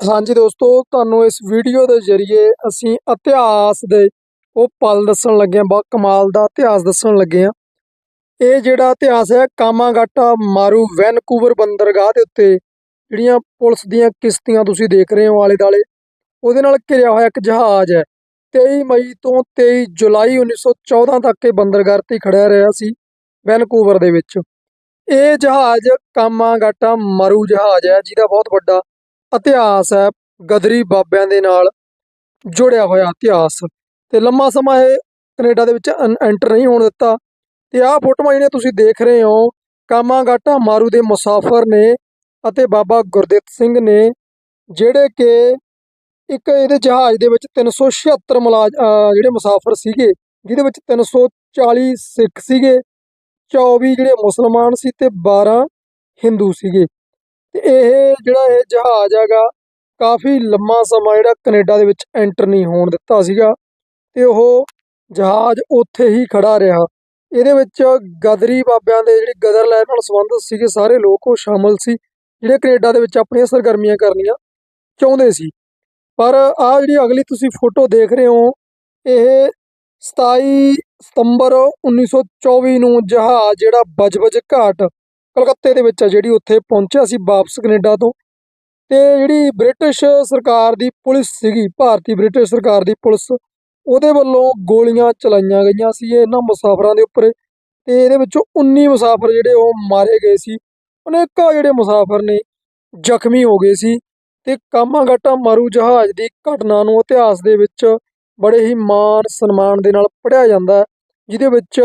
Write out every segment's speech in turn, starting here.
ਹਾਂਜੀ ਦੋਸਤੋ, ਤੁਹਾਨੂੰ ਇਸ ਵੀਡੀਓ ਦੇ ਜ਼ਰੀਏ ਅਸੀਂ ਇਤਿਹਾਸ ਦੇ ਉਹ ਪਲ ਦੱਸਣ ਲੱਗੇ ਹਾਂ, ਬਹੁਤ ਕਮਾਲ ਦਾ ਇਤਿਹਾਸ ਦੱਸਣ ਲੱਗੇ ਹਾਂ। ਇਹ ਜਿਹੜਾ ਇਤਿਹਾਸ ਹੈ, ਕਾਮਾਗਾਟਾ ਮਾਰੂ ਵੈਨਕੂਵਰ ਬੰਦਰਗਾਹ ਦੇ ਉੱਤੇ ਜਿਹੜੀਆਂ ਪੁਲਿਸ ਦੀਆਂ ਕਿਸ਼ਤੀਆਂ ਤੁਸੀਂ ਦੇਖ ਰਹੇ ਹੋ ਆਲੇ ਦਾਲੇ ਉਹਦੇ ਨਾਲ ਘਿਰਿਆ ਹੋਇਆ ਇੱਕ ਜਹਾਜ਼ ਹੈ। 23 ਮਈ ਤੋਂ 23 ਜੁਲਾਈ 1914 ਤੱਕ ਇਹ ਬੰਦਰਗਾਹ ਤੇ ਖੜਿਆ ਰਿਹਾ ਸੀ ਵੈਨਕੂਵਰ ਦੇ ਵਿੱਚ। ਇਹ ਜਹਾਜ਼ ਕਾਮਾਗਾਟਾ ਮਾਰੂ ਜਹਾਜ਼ ਹੈ, ਜਿਹਦਾ ਬਹੁਤ ਵੱਡਾ ਇਤਿਹਾਸ ਹੈ, ਗਦਰੀ ਬਾਬਿਆਂ ਦੇ ਨਾਲ ਜੁੜਿਆ ਹੋਇਆ ਇਤਿਹਾਸ। ਤੇ ਲੰਮਾ ਸਮਾਂ ਇਹ ਕੈਨੇਡਾ ਦੇ ਵਿੱਚ ਐਂਟਰ ਨਹੀਂ ਹੋਣ ਦਿੱਤਾ। ਤੇ ਆਹ ਫੋਟੋਆਂ ਜਿਹੜੀਆਂ ਤੁਸੀਂ ਦੇਖ ਰਹੇ ਹੋ, ਕਾਮਾਗਾਟਾ ਮਾਰੂ ਦੇ ਮੁਸਾਫਰ ਨੇ ਅਤੇ ਬਾਬਾ ਗੁਰਦਿੱਤ ਸਿੰਘ ਨੇ, ਜਿਹੜੇ ਕਿ ਇੱਕ ਇਹਦੇ ਜਹਾਜ਼ ਦੇ ਵਿੱਚ 376 ਮੁਲਾਜ਼ ਜਿਹੜੇ ਮੁਸਾਫਰ ਸੀਗੇ, ਜਿਹਦੇ ਵਿੱਚ 340 ਸਿੱਖ ਸੀਗੇ 24 ਜਿਹੜੇ ਮੁਸਲਮਾਨ ਸੀ ਤੇ 12 ਹਿੰਦੂ ਸੀਗੇ। ਤੇ ਇਹ ਜਿਹੜਾ ਇਹ ਜਹਾਜ਼ ਹੈਗਾ, ਕਾਫੀ ਲੰਮਾ ਸਮਾਂ ਜਿਹੜਾ ਕੈਨੇਡਾ ਦੇ ਵਿੱਚ ਐਂਟਰ ਨਹੀਂ ਹੋਣ ਦਿੱਤਾ ਸੀਗਾ ਤੇ ਉਹ ਜਹਾਜ਼ ਉੱਥੇ ਹੀ ਖੜਾ ਰਿਹਾ। ਇਹਦੇ ਵਿੱਚ ਗਦਰੀ ਬਾਬਿਆਂ ਦੇ ਜਿਹੜੀ ਗਦਰ ਲੈਣ ਨਾਲ ਸੰਬੰਧਿਤ ਸੀਗੇ ਸਾਰੇ ਲੋਕ, ਉਹ ਸ਼ਾਮਲ ਸੀ, ਜਿਹੜੇ ਕੈਨੇਡਾ ਦੇ ਵਿੱਚ ਆਪਣੀਆਂ ਸਰਗਰਮੀਆਂ ਕਰਨੀਆਂ ਚਾਹੁੰਦੇ ਸੀ। ਪਰ ਆਹ ਜਿਹੜੀ ਅਗਲੀ ਤੁਸੀਂ ਫੋਟੋ ਦੇਖ ਰਹੇ ਹੋ, ਇਹ 27 ਸਤੰਬਰ 1924 ਨੂੰ ਜਹਾਜ਼ ਜਿਹੜਾ ਬਜਬਜ ਘਾਟ ਕਲਕੱਤੇ ਦੇ ਵਿੱਚ ਆ, ਜਿਹੜੀ ਉੱਥੇ ਪਹੁੰਚਿਆ ਸੀ ਵਾਪਸ ਕੈਨੇਡਾ ਤੋਂ। ਤੇ ਜਿਹੜੀ ਬ੍ਰਿਟਿਸ਼ ਸਰਕਾਰ ਦੀ ਪੁਲਿਸ ਸੀਗੀ, ਭਾਰਤੀ ਬ੍ਰਿਟਿਸ਼ ਸਰਕਾਰ ਦੀ ਪੁਲਿਸ, ਉਹਦੇ ਵੱਲੋਂ ਗੋਲੀਆਂ ਚਲਾਈਆਂ ਗਈਆਂ ਸੀ ਇਹਨਾਂ ਮੁਸਾਫਰਾਂ ਦੇ ਉੱਪਰ। ਤੇ ਇਹਦੇ ਵਿੱਚੋਂ 19 ਮੁਸਾਫਰ ਜਿਹੜੇ ਉਹ ਮਾਰੇ ਗਏ ਸੀ। ਅਨੇਕਾਂ ਜਿਹੜੇ ਮੁਸਾਫਰ ਨੇ ਜ਼ਖਮੀ ਹੋ ਗਏ ਸੀ। ਤੇ ਕਾਮਾਗਾਟਾ ਮਾਰੂ ਜਹਾਜ਼ ਦੀ ਘਟਨਾ ਨੂੰ ਇਤਿਹਾਸ ਦੇ ਵਿੱਚ ਬੜੇ ਹੀ ਮਾਣ ਸਨਮਾਨ ਦੇ ਨਾਲ ਪੜ੍ਹਿਆ ਜਾਂਦਾ ਜਿਹਦੇ ਵਿੱਚ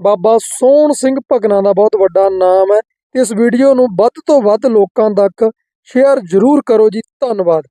ਬਾਬਾ ਸੋਹਣ ਸਿੰਘ ਭਗਨਾ ਦਾ ਬਹੁਤ ਵੱਡਾ ਨਾਮ ਹੈ। ਤੇ ਇਸ ਵੀਡੀਓ ਨੂੰ ਵੱਧ ਤੋਂ ਵੱਧ ਲੋਕਾਂ ਤੱਕ ਸ਼ੇਅਰ ਜ਼ਰੂਰ ਕਰੋ ਜੀ। ਧੰਨਵਾਦ।